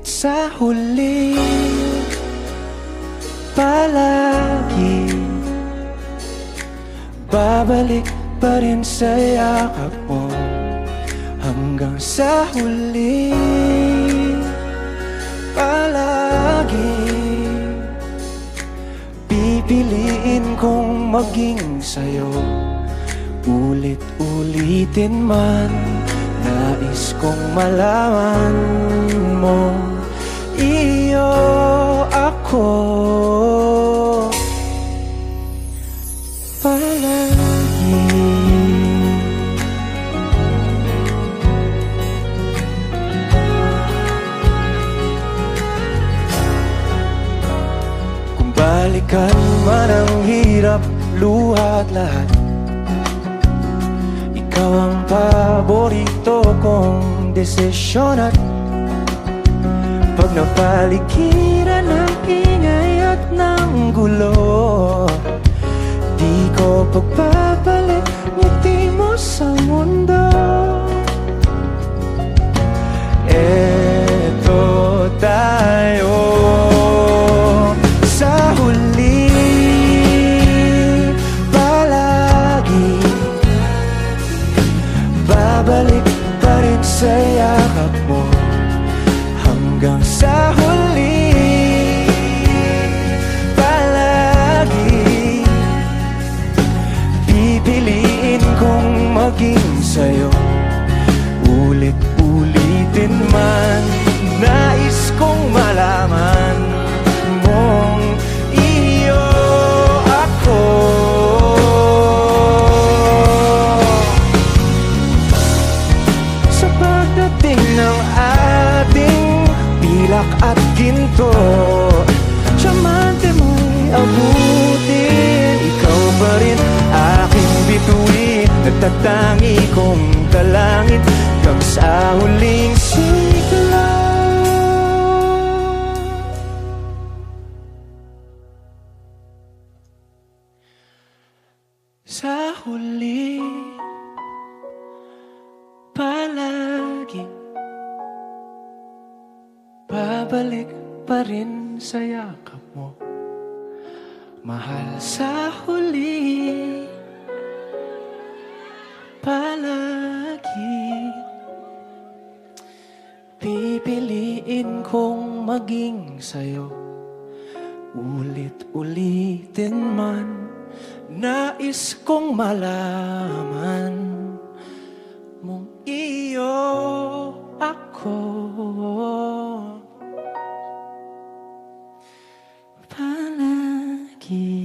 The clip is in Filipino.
Ngunit sa huli Palagi Babalik pa rin sa yakap mo. Hanggang sa huli Palagi Pipiliin kong maging sa'yo. Ulit-ulitin man Nais kong malaman mo Iyo ako. Balikan man ang hirap, luha at lahat Ikaw ang paborito kong desisyon at Pag napaligiran ng ingay at ng gulo. Di ko pagpapalit ngiti mo sa mundo Pipiliin kong maging sa'yo. Ulit-ulitin man Nais kong malaman mong iyo ako. Sa pagdating ng ating pilak at ginto Diamante mo'y abutin Ikaw pa rin Nagtatangi kong dalangin Hanggang sa huling sigla. Sa huli Palagi Babalik pa rin sa yakap mo. Mahal sa huli pipiliin kong maging sa'yo. Ulit-ulitin man Nais kong malaman Mong iyo ako. Palagi